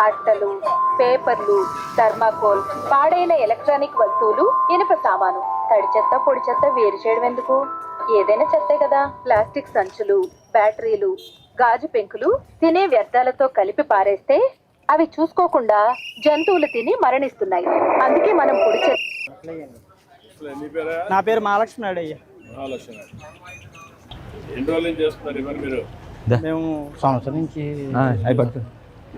అట్టలు పేపర్లు థర్మాకోల్ పాడైన ఎలక్ట్రానిక్ వస్తువులు ఇనుప సామాను. తడి చెత్త పొడి చెత్త వేరు చేయడం ఎందుకు? ఏదైనా చెత్తే కదా. ప్లాస్టిక్ సంచులు బ్యాటరీలు గాజు పెంకులు తినే వ్యర్థాలతో కలిపి పారేస్తే అవి చూసుకోకుండా జంతువులు తిని మరణిస్తున్నాయి. అందుకే మనం పొడి చెత్త నీ పేరా? మహాలక్ష్మి అయ్యా. మేము సంవత్సరం నుంచి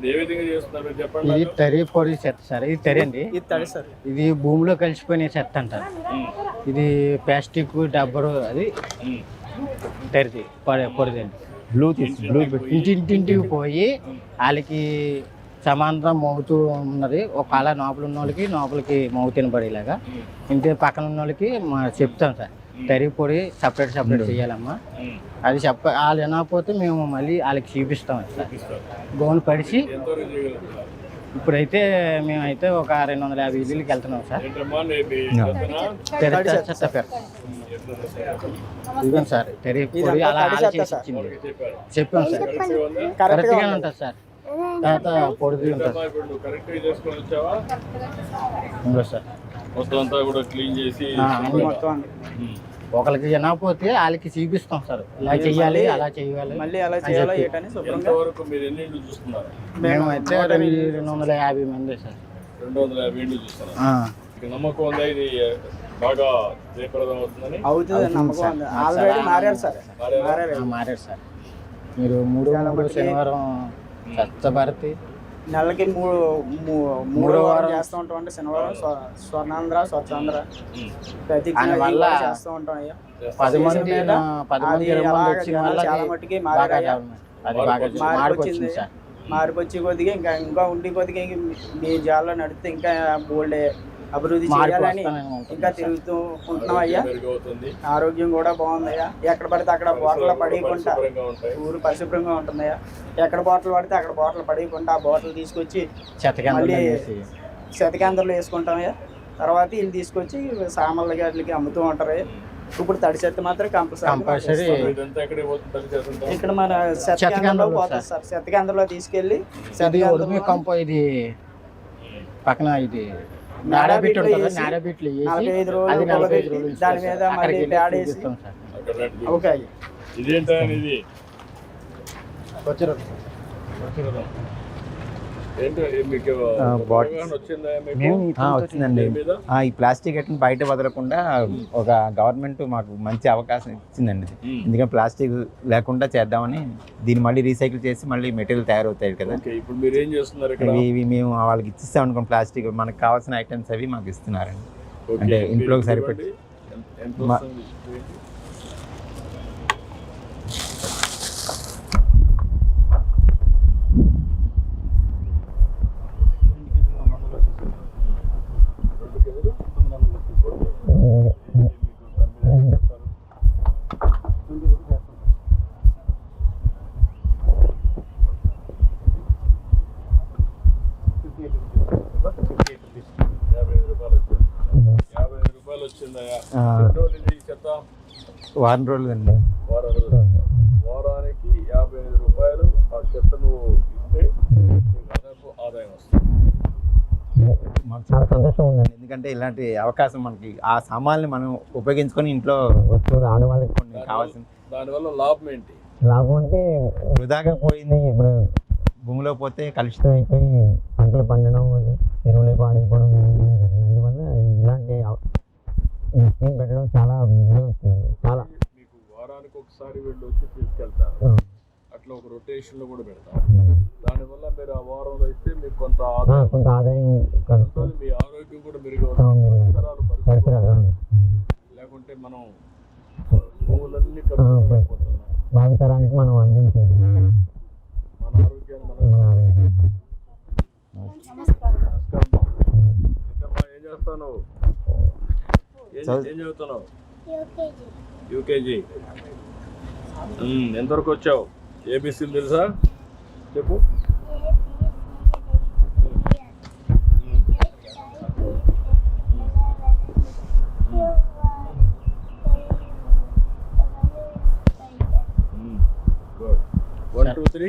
ఇది. తరి పొడి చెత్త సార్ ఇది తరి అండి. ఇది తడి సార్. ఇది భూమిలో కలిసిపోయిన చెత్త అంటారు. ఇది ప్లాస్టిక్ డబ్బరు అది. తరిది పొడి పొడిది అండి. బ్లూ తీసి బ్లూ ఇంటింటింటికి పోయి వాళ్ళకి సమాంతరం మోగుతూ ఉన్నది. ఒక అలా లోపల ఉన్న వాళ్ళకి లోపలికి మోగు తినబడేలాగా. ఇంటి పక్కన ఉన్న వాళ్ళకి మా చెప్తాం సార్. తరి పొడి సపరేట్ సపరేట్ చేయాలమ్మా. ఉమ్. అది చెప్ప వాళ్ళు వినకపోతే మేము మళ్ళీ వాళ్ళకి చూపిస్తాం సార్ ఇస్తారు. గోను పడిచి ఇప్పుడైతే మేమైతే ఒక రెండు వందల యాభై ఇల్లుకి వెళ్తున్నాం సార్. ఇదిగోండి సార్ తెరి పొడి అలా. ఇచ్చింది. చెప్పాం సార్. కరెక్ట్గా ఉందా? కరెక్ట్గా కరెక్ట్గా ఉంది. ఉంటుంది సార్. తర్వాత పొడిది ఉంటుంది. సార్. మొత్తం అంతా కూడా క్లీన్ చేసి మొత్తం. ఒకరికి వినకపోతే వాళ్ళకి చూపిస్తాం సార్. ఇలా చెయ్యాలి అలా చేయాలి మళ్ళీ ఎలా చేయాలో ఏటని శుభ్రంగా? ఎంతవరకు మీరు ఎన్ని ఇండ్లు చూస్తున్నారు? మేమైతే రెండు రెండు వందల యాభై మంది సార్. రెండు వందల యాభై ఇండ్లు చూస్తున్నారు. నమ్మకం ఉందా ఇది బాగా జయప్రదం అవుతుందని? అవుతుంది నమ్మకం ఉంది. ఆల్రెడీ మారారు సార్. మారారు? సార్. మీరు మూడు శనివారం స్వచ్ఛభారతి నెలకి మూడు మూడో వారం చేస్తూ ఉంటాం అంటే శనివారం స్వ- స్వర్ణాంధ్ర స్వచ్ఛాంధ్ర. ప్రతి దానివల్ల చేస్తూ ఉంటాం అయ్యా. పది మంది చాలా మట్టుకి బాగా మారారయ్యా. అది బాగా మార్పు మార్పు వచ్చింది వచ్చింది. సార్. మార్పు వచ్చి కొద్దిగా ఇంకా ఇంకా ఉండి కొద్దిగా మీ జాల్లో నడిస్తే ఇంకా బోల్డ్ అభివృద్ధి చేయాలని ఇంకా తిరుగుతూ ఉంటున్నాం అయ్యా. ఆరోగ్యం కూడా బాగుందయ్యా. ఎక్కడ పడితే అక్కడ బాటలు పడేయకుండా ఊరు పరిశుభ్రంగా ఉంటుందయ్యా. ఎక్కడ బాటలు పడితే అక్కడ బాటలు పడేయకుండా ఆ బాటలు తీసుకొచ్చి చెత్తకి మళ్ళీ వేసి శతకేంద్రంలో వేసుకుంటామయ్యా. తర్వాత వీళ్ళు తీసుకొచ్చి సామాన్ల గట్లకి అమ్ముతూ ఉంటారు ఇప్పుడు తడి చెత్త మాత్రం కంపల్సరీ ఇక్కడ మన శతకేంద్రంలో పోతుంది సార్. శతకేంద్రంలో తీసుకెళ్ళి ఇది పక్కన ఇది నాడబిట్ ఉంటుంది నాడబిట్లు నలభై ఐదు రోజులు రోజులు దాని మీద. మళ్ళీ ప్యాడ్ వేసి. ఓకే ఇదేంటా ఇది వచ్చారు వచ్చిందండి. ఈ ప్లాస్టిక్ ఎట్లా బయట వదలకుండా ఒక గవర్నమెంట్ మాకు మంచి అవకాశం ఇచ్చిందండి. ఎందుకంటే ప్లాస్టిక్ లేకుండా చేద్దామని దీన్ని మళ్ళీ రీసైకిల్ చేసి మళ్ళీ మెటీరియల్ తయారవుతాయి కదా. ఓకే ఇప్పుడు మీరు ఏం చేస్తున్నారు ఇక్కడ? ఇవి మేము వాళ్ళకి ఇచ్చిస్తాం అనుకోండి ప్లాస్టిక్. మనకు కావాల్సిన ఐటమ్స్ అవి మాకు ఇస్తున్నారండి. అంటే ఇంట్లోకి ఇవ్వండి. సరిపెట్టి. ఎంత- ఎంత మా- వస్తుంది? రెండు కేజీలు? మీకు దాని మీద ఏం చెప్తారు? యాభై ఐదు రూపాయలు వచ్చింది యాభై ఐదు రూపాయలు వచ్చిందయ్యా ఆ. ఎన్ని రోజులు ఇది చెత్త వారం రోజులు అండి వారం రోజులు. వారానికి యాభై ఐదు రూపాయలు ఆ చెత్త నువ్వు ఇస్తే ఆదాయం వస్తుంది మాకు చాలా సంతోషం ఉందండి ఎందుకంటే ఇలాంటి అవకాశం మనకి ఆ సామాన్ని మనం ఉపయోగించుకొని ఇంట్లో వస్తువులు ఆడవాళ్ళకి కొన్ని కావాల్సిన దానివల్ల లాభం ఏంటి లాభం అంటే వృధాగా పోయింది ఇప్పుడు భూమిలో పోతే కలుషితం అయిపోయి పంటలు పండడం ఎరువులు పాడైపోవడం. అందువల్ల ఇలాంటి స్కీమ్ పెట్టడం చాలా చాలా. మీకు వారానికి ఒకసారి వీళ్ళు వచ్చి తీసుకెళ్తారు. అట్లా ఒక రొటేషన్లో కూడా పెడతారు. దానివల్ల మీరు ఆ వారంలో ఇస్తే మీకు కొంత ఆదాయం కొంత ఆదాయం. మీ ఆరోగ్యం కూడా మెరుగవుతుంది. పరిసరాలు లేకుంటే మనం భూములన్నీ భావితరానికి మనం అందించేది. మన ఆరోగ్యాన్ని మనం ఆరోగ్యం నమస్కారం. ఏం చేస్తావు చదువుతున్నావు? యూకేజీ. ఎంతవరకు వచ్చావు? ఏబీసీలు తెలుసా? చెప్పు. Good one two three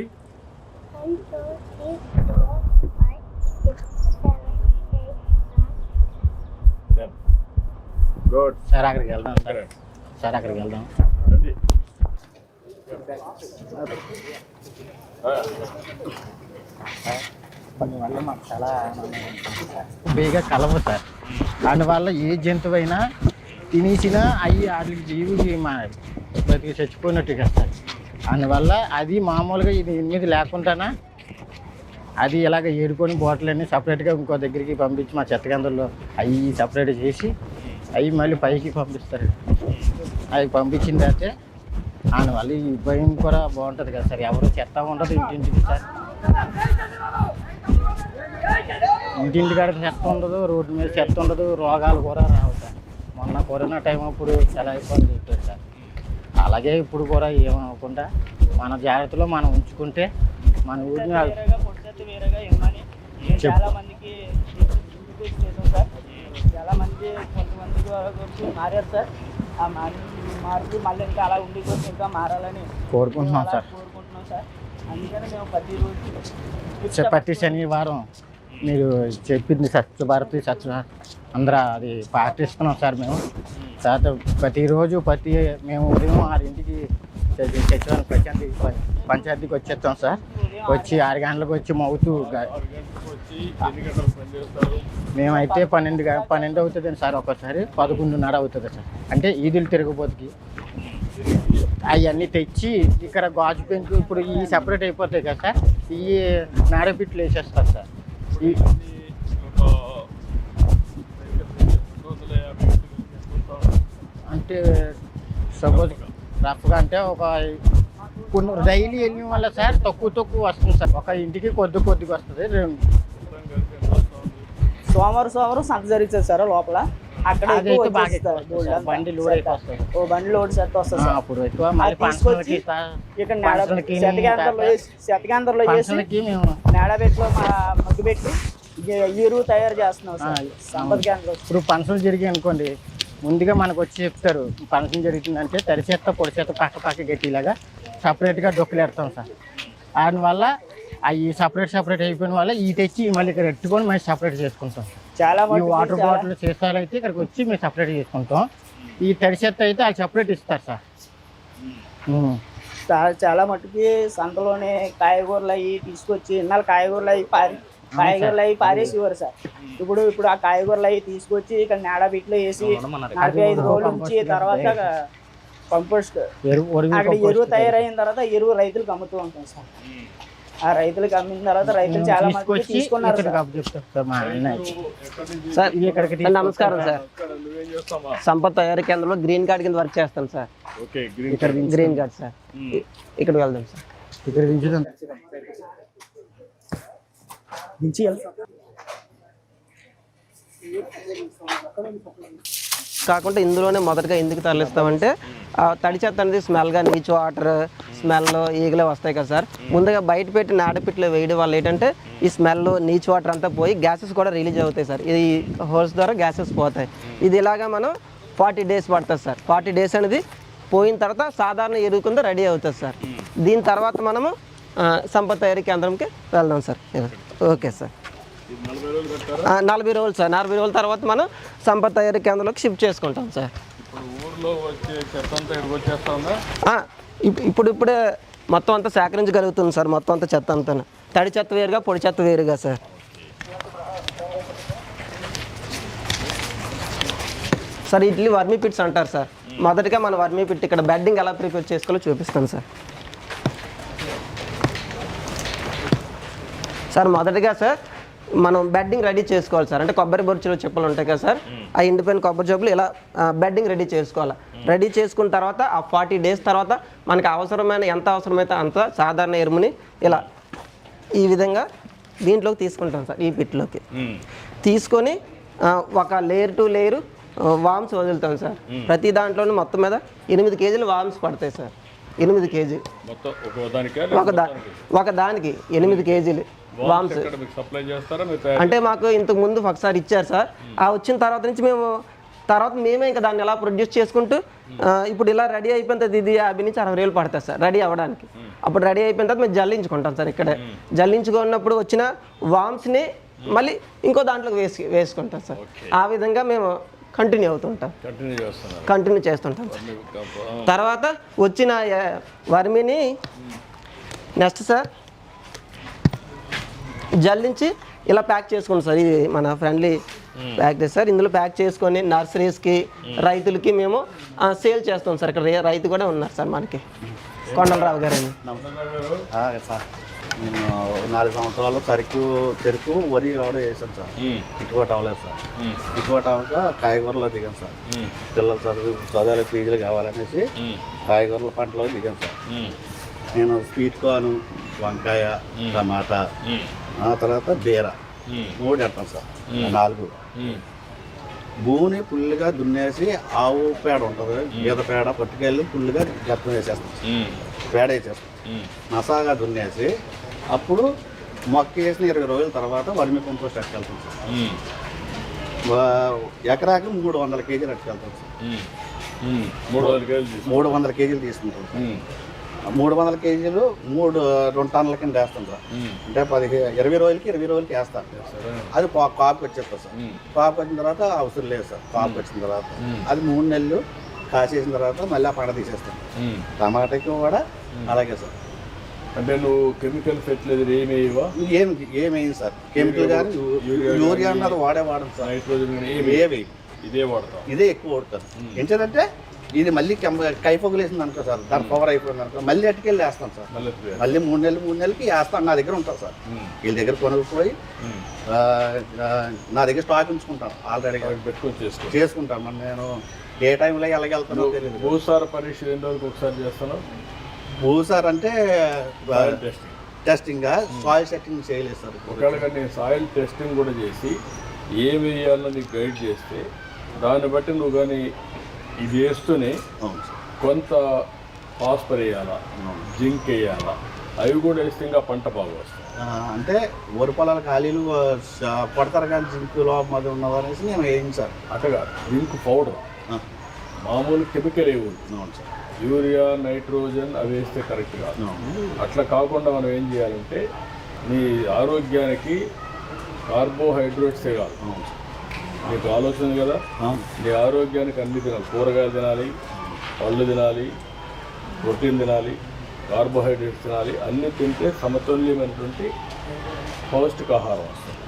sir అక్కడికి వెళ్దాం సార్. సార్. అక్కడికి వెళ్దాం. దానివల్ల మాకు చాలా. బేగా కలవు సార్. దానివల్ల ఏ జంతువు అయినా తినేసినా అవి వాటికి జీవికి మా బతికి చచ్చిపోయినట్టు కదా సార్. అందువల్ల అది మామూలుగా ఇది ఎనిమిది లేకుండానా అది ఇలాగ ఏడుకొని బాటిల్ అన్ని సపరేట్గా ఇంకో దగ్గరికి పంపించి మా చెత్తగందల్లో అవి సపరేట్ చేసి అవి మళ్ళీ పైకి పంపిస్తారు. అవి పంపించిన తర్వాత దానివల్ల ఈ భయం కూడా బాగుంటుంది కదా సార్. ఎవరు చెత్త ఉండదు ఇంటింటికి సార్. ఇంటింటి కాడ చెత్త ఉండదు రోడ్డు మీద చెత్త ఉండదు రోగాలు కూడా రావు సార్. మొన్న కరోనా టైం అప్పుడు చాలా ఇబ్బంది పెట్టారు సార్. అలాగే ఇప్పుడు కూడా ఏమనుకుంటా మన జాగ్రత్తలో మనం ఉంచుకుంటే మన ఊరిని. చాలా మందికి సార్. చాలా మంది కొంతమందికి వరకు మారారు సార్. ఆ మారి మార్పు మళ్ళీ ఇంకా అలా ఉండి కొంచెం ఇంకా మారాలని కోరుకుంటున్నాం సార్. కోరుకుంటున్నాం సార్. అందుకని మేము ప్రతిరోజు ప్రతి శనివారం మీరు చెప్పింది స్వచ్ఛ భారత్ స్వచ్ఛ అందరూ అది పాటిస్తున్నాం సార్ మేము. తర్వాత ప్రతిరోజు ప్రతి మేము ఉదయం ఆరింటికి తెచ్చుకొని పంచాయతీ పంచాయతీకి వచ్చేస్తాం సార్. వచ్చి ఆరు గంటలకు వచ్చి మౌతూ మేమైతే పన్నెండు పన్నెండు అవుతుంది సార్ ఒకసారి పదకొండున్నర అవుతుంది సార్. అంటే ఈదులు తిరగబోతుకి. అవన్నీ తెచ్చి ఇక్కడ గాజు పెంకు ఇప్పుడు ఈ సపరేట్ అయిపోతాయి కదా సార్. ఈ నాడపిట్లు వేసేస్తారు సార్. అంటే సపోజ్ రఫ్గా అంటే ఒక కొన్ని డైలీ వెళ్ళిన వల్ల సార్ తక్కువ తక్కువ వస్తుంది సార్. ఒక ఇంటికి కొద్ది కొద్దిగా వస్తుంది. సోమవారం సోమవారం సంత జరుగుతుంది సార్ లోపల. అక్కడ ఎక్కువ. బండి లోడ్ వస్తుంది. ఓ బండి లోడ్ సెట్ వస్తుంది సార్. అప్పుడు ఎక్కువ. మళ్ళీ అది తీసుకొచ్చి ఫంక్షన్లకి సార్ ఇక్కడ నేడ వేసి వేసి ఫంక్షన్లకి మేము నేడబెట్లో మా మగ్గు పెట్టి ఎరువు తయారు చేస్తున్నాం సార్. ఆ, సంపద కేంద్రం. ఇప్పుడు ఫంక్షన్ జరిగాయి అనుకోండి ముందుగా మనకు వచ్చి చెప్తారు ఫంక్షన్ జరుగుతుందంటే తడి చెత్త పొడి చెత్త పక్క పక్క గట్టిలాగా సపరేట్గా డొక్కులు పెడతాం సార్. దానివల్ల అవి సపరేట్ సపరేట్ అయిపోయిన వల్ల ఈ తెచ్చి మళ్ళీ ఇక్కడ ఎట్టుకొని మళ్ళీ సపరేట్ చేసుకుంటాం. చాలా ఈ మటుకు వాటర్ బాటిల్ సీసాలు అయితే ఇక్కడికి వచ్చి మేము సపరేట్ చేసుకుంటాం. ఈ తడి చెత్త అయితే వాళ్ళు సపరేట్ ఇస్తారు సార్. చాలా మట్టుకి సంతలోనే కాయగూరలు అవి తీసుకొచ్చి ఇన్నాళ్ళు కాయగూరలు అవి పారి కాయగూరలు అవి పారేసేవారు సార్. ఇప్పుడు ఇప్పుడు ఆ కాయగూరలు అవి తీసుకొచ్చి ఇక్కడ నేడబిట్లో వేసి నలభై ఐదు రోజులు ఉంచి తర్వాత కంపోస్ట్ అక్కడ ఎరువు తయారైన తర్వాత ఎరువు రైతులకు అమ్ముతూ ఉంటాం సార్. ఆ రైతులకు అమ్మిన తర్వాత రైతులు చాలా తీసుకొచ్చి తీసుకున్నారు ఇక్కడ సార్. ఇక్కడికి నమస్కారం సార్. సంపత్ తయారీ కేంద్రంలో గ్రీన్ కార్డ్ కింద వర్క్ చేస్తాను sir. Okay green card. Sir. ఇ- ఇక్కడికి వెళ్దాం సార్. ఇక్కడ దించి కాకుండా ఇందులోనే మొదటగా ఎందుకు తరలిస్తామంటే తడి చెత్త అనేది స్మెల్గా నీచు వాటర్ స్మెల్ ఈగలే వస్తాయి కదా సార్. ముందుగా బయట పెట్టి నాడపిట్లో వేయడం వల్ల ఏంటంటే ఈ స్మెల్ నీచు వాటర్ అంతా పోయి గ్యాసెస్ కూడా రిలీజ్ అవుతాయి సార్. ఇది హోల్స్ ద్వారా గ్యాసెస్ పోతాయి. ఇది ఇలాగా మనం ఫార్టీ డేస్ పడుతుంది సార్. ఫార్టీ డేస్ అనేది పోయిన తర్వాత సాధారణ ఎరువు కింద రెడీ అవుతుంది సార్. దీని తర్వాత మనము ఆ, సంపత్ తయారీ కేంద్రంకి వెళ్దాం సార్. Okay sir. నలభై రోజులు సార్. నలభై రోజుల తర్వాత మనం సంపత్ తయారీ కేంద్రంలోకి షిఫ్ట్ చేసుకుంటాం సార్. ఇప్పుడు ఇప్పుడే మొత్తం అంతా సేకరించగలుగుతుంది సార్. మొత్తం అంతా చెత్త అంతా తడి చెత్త వేరుగా పొడి చెత్త వేరుగా సార్. సార్ ఇడ్లీ వర్మీ పిట్స్ అంటారు సార్. మొదటిగా మన వర్మీ పిట్ ఇక్కడ బెడ్డింగ్ ఎలా ప్రిపేర్ చేసుకోవాలో చూపిస్తాను సార్. సార్ మొదటిగా సార్ మనం బెడ్డింగ్ రెడీ చేసుకోవాలి సార్. అంటే కొబ్బరి బొరుచులు చెప్పులు ఉంటాయి కదా సార్ ఆ ఎండిపోయిన కొబ్బరి చెప్పులు ఇలా బెడ్డింగ్ రెడీ చేసుకోవాలి. రెడీ చేసుకున్న తర్వాత ఆ ఫార్టీ డేస్ తర్వాత మనకి అవసరమైన ఎంత అవసరమైతే అంత సాధారణ ఎరుముని ఇలా ఈ విధంగా దీంట్లోకి తీసుకుంటాం సార్ ఈ పిట్లోకి తీసుకొని ఒక లేయర్ టు లేయర్ వామ్స్ వదులుతాం సార్. ప్రతి దాంట్లోనూ మొత్తం మీద ఎనిమిది కేజీలు వామ్స్ పడతాయి సార్. ఎనిమిది కేజీ ఒక దానికి? ఎనిమిది కేజీలు. వామ్స్ సప్లై చేస్తారా? అంటే మాకు ఇంతకు ముందు ఒకసారి ఇచ్చారు సార్. ఆ వచ్చిన తర్వాత నుంచి మేము తర్వాత మేమే ఇంకా దాన్ని ఎలా ప్రొడ్యూస్ చేసుకుంటూ ఇప్పుడు ఇలా రెడీ అయిపోయిన తర్వాత ఇది యాభై నుంచి అరవై వేలు పడుతుంది సార్ రెడీ అవ్వడానికి. అప్పుడు రెడీ అయిపోయిన తర్వాత మేము జల్లించుకుంటాం సార్ ఇక్కడే. జల్లించుకున్నప్పుడు వచ్చిన వామ్స్ని మళ్ళీ ఇంకో దాంట్లోకి వేసి వేసుకుంటాం సార్. ఆ విధంగా మేము కంటిన్యూ అవుతుంటాం. కంటిన్యూ చేస్తుంటాం సార్. తర్వాత వచ్చిన వర్మిని నెక్స్ట్ సార్ జల్లించి ఇలా ప్యాక్ చేసుకోండి సార్. ఇది మన ఫ్రెండ్లీ ప్యాక్ చేసి సార్. ఇందులో ప్యాక్ చేసుకొని నర్సరీస్కి రైతులకి మేము సేల్ చేస్తాం సార్. ఇక్కడ రైతు కూడా ఉన్నారు సార్ మనకి. కొండలరావు గారు అని నాలుగు సంవత్సరాలు సరుకు చెరుకు వరి కూడా వేసాను సార్. ఇటుకోట అవ్వలేదు సార్. ఇటుకోట అవ్వక కాయగూరలో దిగాను సార్. పిల్లల చదువు చదువుల ఫీజులు కావాలనేసి కాయగూరల పంటలో దిగాను సార్. నేను స్వీట్ కార్న్ వంకాయ టమాటా ఆ తర్వాత బీర. మూడు పెడతాను సార్. నాలుగు. భూమిని ఫుల్గా దున్నేసి ఆవు పేడ ఉంటుంది. గీత పేడ పట్టుకెళ్ళి ఫుల్గా గత్తం వేసేస్తాం. పేడ వేసేస్తాం. మసాగా దున్నేసి అప్పుడు మొక్క వేసిన ఇరవై రోజుల తర్వాత వర్మి కంపోస్ట్ అట్టుకెళ్తాం సార్. ఎకరాకి మూడు వందల కేజీలు అట్టుకెళ్తాం సార్. మూడు వందల కేజీలు తీసుకు. మూడు వందల కేజీలు తీసుకుంటాం మూడు వందల కేజీలు మూడు రెండు టన్నుల కింద వేస్తాం సార్ అంటే పదిహే ఇరవై రోజులకి ఇరవై రోజులకి వేస్తాం అది కాపు వచ్చేస్తుంది సార్. కాపు వచ్చిన తర్వాత అవసరం లేదు సార్. కాపు వచ్చిన తర్వాత అది మూడు నెలలు కాసేసిన తర్వాత మళ్ళీ ఆ పంట తీసేస్తాం టమాటాకి కూడా అలాగే సార్. అంటే నువ్వు కెమికల్ ఫెర్టిలైజర్ ఏమి వేయవా? ఏం ఏమైంది సార్. కెమికల్ కానీ యూరియా అన్నది వాడే వాడడం సార్. నైట్రోజన్ ఏమి ఇదే వాడతాం ఇదే ఎక్కువ వాడతారు ఏంటంటే ఇది మళ్ళీ కైపొగలేసింది అనుకో సార్. దాని పవర్ అయిపోయింది అనుకో. మళ్ళీ అటుకెళ్ళి వేస్తాం సార్. మళ్ళీ మూడు నెలలు మూడు నెలలకి వేస్తాం. నా దగ్గర ఉంటుంది సార్. వీళ్ళ దగ్గర కొనుక్కుపోయి నా దగ్గర స్టాక్ ఉంచుకుంటాను. ఆల్రెడీ చేసుకుంటాను. మరి నేను ఏ టైంలో ఎలాగెళ్తానో తెలియదు భూసార పరీక్ష ఎన్ని రోజులకు ఒకసారి చేస్తాను భూసార్ అంటే టెస్టింగ్ సాయిల్ సెట్టింగ్ చేయలేదు సార్ ఒకవేళ నేను సాయిల్ టెస్టింగ్ కూడా చేసి ఏం వేయాలో నీకు గైడ్ చేస్తే దాన్ని బట్టి నువ్వు కానీ ఇది వేస్తూనే కొంత ఫాస్ఫర్ వేయాలా? జింక్ వేయాలా? అవి కూడా వేస్తే ఇంకా పంట బాగా వస్తుంది ఆ, అంటే వరి పొలాల ఖాళీలు ఆ, కొడతారు కానీ జింకులో మధ్య ఉన్నది అనేసి నేను వేయింది సార్. అటగా జింక్ పౌడర్. మామూలు కెమికల్ ఏమి అవును సార్. యూరియా నైట్రోజన్ అవి వేస్తే కరెక్ట్ కాదు. అట్లా కాకుండా మనం ఏం చేయాలంటే నీ ఆరోగ్యానికి కార్బోహైడ్రేట్సే కాదు. నీకు ఆలోచన కదా? నీ ఆరోగ్యానికి అన్ని తినాలి. కూరగాయలు తినాలి పళ్ళు తినాలి ప్రోటీన్ తినాలి కార్బోహైడ్రేట్స్ తినాలి అన్నీ తింటే సమతుల్యమైనటువంటి పౌష్టికాహారం వస్తుంది.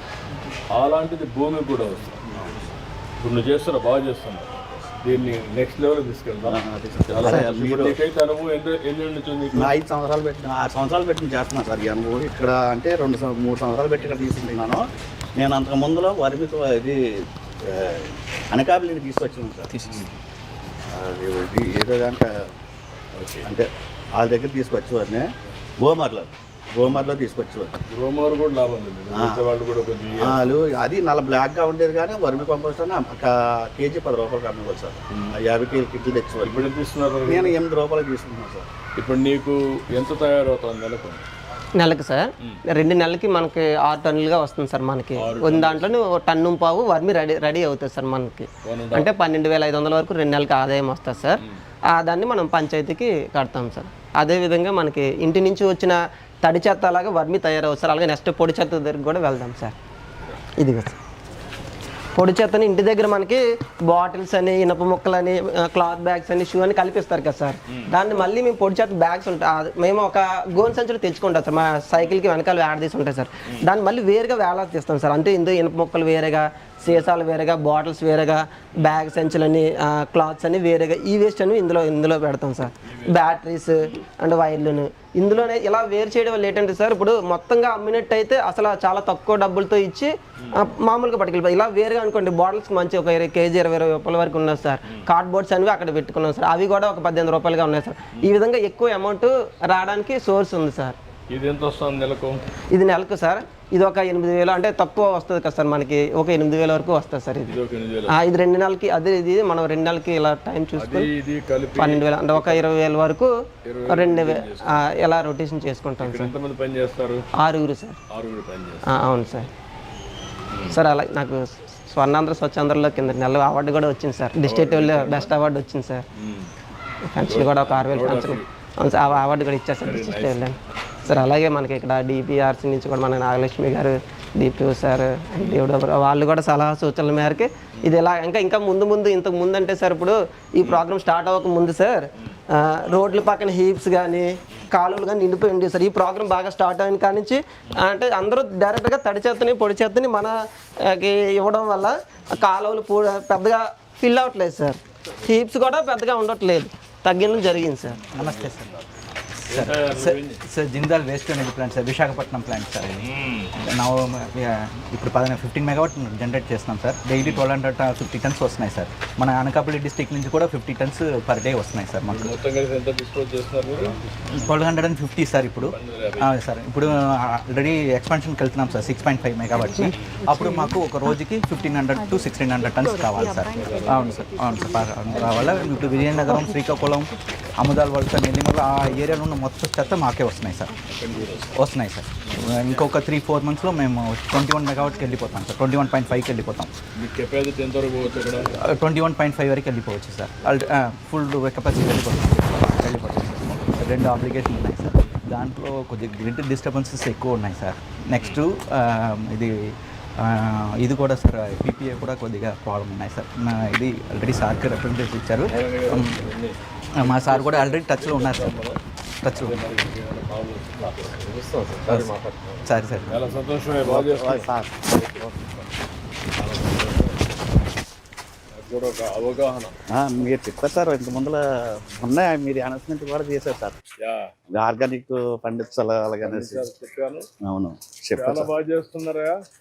అలాంటిది భూమికి కూడా వస్తుంది. ఇప్పుడు నువ్వు చేస్తున్నా బాగా చేస్తున్నావు దీన్ని నెక్స్ట్ లెవెల్ తీసుకెళ్తాం అనుభవం ఎన్ని ఐదు సంవత్సరాలు పెట్టిన ఆరు సంవత్సరాలు పెట్టిన చేస్తున్నాను సార్. ఈ అనుభవం ఇక్కడ అంటే రెండు మూడు సంవత్సరాలు పెట్టి ఇక్కడ తీసుకుంటున్నాను. నేను అంతకు ముందులో వరిమితో ఇది అనకాపల్లిని తీసుకొచ్చాను సార్. ఏదో దాంట్లో అంటే వాళ్ళ దగ్గర తీసుకొచ్చేవారిని గోమర్లో. గోమర్లో తీసుకొచ్చేవారు. గ్రోమర్ కూడా లాభం వాళ్ళు అది నల్ల బ్లాక్గా ఉండేది కానీ వర్మి కంపోస్ట్ అని ఒక కేజీ పది రూపాయలు అమ్మేవారు సార్. యాభై కేజీ కిట్లు తెచ్చేవారు ఇప్పుడు ఎంత ఇస్తున్నారు? నేను ఎనిమిది రూపాయలు తీసుకుంటున్నాను సార్. ఇప్పుడు నీకు ఎంత తయారవుతుంది నెలకు నెలకి సార్. రెండు నెలలకి మనకి ఆరు టన్నులుగా వస్తుంది సార్ మనకి. ఉన్న దాంట్లో టన్ను పావు వర్మి రెడీ రెడీ అవుతుంది సార్ మనకి. అంటే పన్నెండు వేల ఐదు వందల వరకు రెండు నెలలకి ఆదాయం వస్తుంది సార్. ఆ దాన్ని మనం పంచాయతీకి కడతాం సార్. అదేవిధంగా మనకి ఇంటి నుంచి వచ్చిన తడి చెత్త అలాగే వర్మి తయారవుతుంది సార్. అలాగే నెక్స్ట్ పొడి చెత్త దగ్గరికి కూడా వెళ్దాం సార్. ఇదిగో సార్. పొడి చెత్తని ఇంటి దగ్గర మనకి బాటిల్స్ అని ఇనప ముక్కలని క్లాత్ బ్యాగ్స్ అని షూ అని కల్పిస్తారు కదా సార్. దాన్ని మళ్ళీ మేము పొడి చెత్త బ్యాగ్స్ ఉంటాయి. మేము ఒక గోన్ సంచులు తెచ్చుకుంటాం సార్. మా సైకిల్కి వెనకాల వేడదీసి ఉంటాయి సార్. దాన్ని మళ్ళీ వేరుగా వేలా తీస్తాం సార్. అంటే ఇందులో ఇనప ముక్కలు వేరేగా సీసాలు వేరేగా బాటిల్స్ వేరేగా బ్యాగ్ సంచులని క్లాత్స్ అని వేరేగా ఈ వేస్ట్ అని ఇందులో ఇందులో పెడతాం సార్. బ్యాటరీస్ అండ్ వైర్లను. ఇందులోనే ఇలా వేరు చేయడం వల్ల ఏంటంటే సార్ ఇప్పుడు మొత్తంగా అమ్మినట్టు అయితే అసలు చాలా తక్కువ డబ్బులతో ఇచ్చి మామూలుగా పట్టుకెళ్ళిపోయి ఇలా వేరుగా అనుకోండి బాటిల్స్ మంచి ఒక ఇరవై కేజీ ఇరవై ఇరవై రూపాయల వరకు ఉన్నాయి సార్. కార్డ్బోర్డ్స్ అనేవి అక్కడ పెట్టుకున్నాం సార్. అవి కూడా ఒక పద్దెనిమిది రూపాయలుగా ఉన్నాయి సార్. ఈ విధంగా ఎక్కువ అమౌంట్ రావడానికి సోర్స్ ఉంది సార్. ఇది ఎంత వస్తుంది నెలకు? ఇది నెలకు సార్ ఇది ఒక ఎనిమిది వేలు. అంటే తక్కువ వస్తుంది కదా సార్ మనకి ఒక ఎనిమిది వేల వరకు వస్తుంది సార్ ఇది. ఇది ఆ, రెండు నెలలకి అదే ఇది మనం రెండు నెలలకి ఇలా టైం చూసుకొని ఇది ఇది కలిపి పన్నెండు వేలు అంటే ఒక ఇరవై వేల వరకు రెండు వే ఆ, ఎలా రొటేషన్ చేసుకుంటాం సార్? ఎంతమంది పని చేస్తారు? ఆరుగురు సార్. ఆరుగురు పని చేస్తారు. ఆ, అవును సార్. సార్ అలా నాకు స్వర్ణాంధ్ర స్వచ్ఛాంధ్రలో కింద నెల అవార్డు కూడా వచ్చింది సార్. డిస్ట్రిక్ట్ బెస్ట్ అవార్డు వచ్చింది సార్. పెన్షన్ కూడా ఒక ఆరు వేలు పెన్షన్ అవును సార్ ఆ అవార్డు కూడా ఇచ్చారు సార్ డిస్ట్రిక్ట్ సార్ అలాగే మనకి ఇక్కడ డిపిఆర్సీ నుంచి కూడా మన నాగలక్ష్మి గారు డిపిఓ సార్ దేవుడు వాళ్ళు కూడా సలహా సూచనల మేరకి ఇది ఎలా ఇంకా ఇంకా ముందు ముందు ఇంతకు ముందు అంటే సార్ ఇప్పుడు ఈ ప్రోగ్రామ్ స్టార్ట్ అవ్వక ముందు సార్ రోడ్ల పక్కన హీప్స్ కానీ కాలువలు కానీ నిండిపోయి ఉండేవి సార్. ఈ ప్రోగ్రామ్ బాగా స్టార్ట్ అయిన కానించి అంటే అందరూ డైరెక్ట్గా తడి చేతని పొడి చేతని మనకి ఇవ్వడం వల్ల కాలువలు పెద్దగా ఫిల్ అవ్వట్లేదు సార్. హీప్స్ కూడా పెద్దగా ఉండట్లేదు. తగ్గడం జరిగింది సార్. నమస్తే sir. Sir sir sir Jindal waste అనేది plant sir Visakhapatnam plant sir నా ఇప్పుడు పదిహేను ఫిఫ్టీన్ మెగావాట్ జనరేట్ చేస్తున్నాం sir daily twelve hundred fifty tons వస్తున్నాయి సార్ మన అనకాపల్లి డిస్టిక్ నుంచి కూడా ఫిఫ్టీ టన్స్ పర్ డే వస్తున్నాయి సార్ మాకు. మీరు twelve hundred and fifty sir ఇప్పుడు. సార్ ఇప్పుడు ఆల్రెడీ ఎక్స్పాన్షన్కి వెళ్తున్నాం సార్ సిక్స్ పాయింట్ ఫైవ్ మెగావాట్కి అప్పుడు మాకు ఒక రోజుకి fifteen hundred to sixteen hundred tons కావాలి సార్ అవును సార్ అవును సార్ కావాలా ఇప్పుడు విజయనగరం శ్రీకాకుళం అముదాల్ వలస నెల్లిమల్ల ఆ ఏరియాలో ఉన్న మొత్తం చెత్త మాకే వస్తున్నాయి సార్. వస్తున్నాయి సార్. ఇంకొక త్రీ ఫోర్ మంత్స్లో మేము ట్వంటీ వన్ మెగావాట్కి వెళ్ళిపోతాం సార్. ట్వంటీ వన్ పాయింట్ ఫైవ్కి వెళ్ళిపోతాం. ట్వంటీ వన్ పాయింట్ ఫైవ్ వరకు వెళ్ళిపోవచ్చు సార్. ఫుల్ కెపాసిటీ వెళ్ళిపోతుంది సార్. రెండు అప్లికేషన్ ఉన్నాయి సార్. దాంట్లో కొద్దిగా గ్రిడ్ డిస్టర్బెన్సెస్ ఎక్కువ ఉన్నాయి సార్. నెక్స్ట్ ఇది ఇది కూడా సార్ పీపీఏ కూడా కొద్దిగా ప్రాబ్లం ఉన్నాయి సార్. ఇది ఆల్రెడీ సార్కి రిప్రజెంటేషన్ ఇచ్చారు. మా సార్ కూడా ఆల్రెడీ టచ్లో ఉన్నారు సార్. ఉన్నారు సరే సార్. చాలా మీరు చెప్పారు సార్ ఇంత ముందుల ఉన్నాయి మీరు అనౌన్స్మెంట్ కూడా చేశారు సార్. యా. ఆర్గానిక్ పండించాలి అలాగనేసి. చెప్పాను. అవును చెప్పారు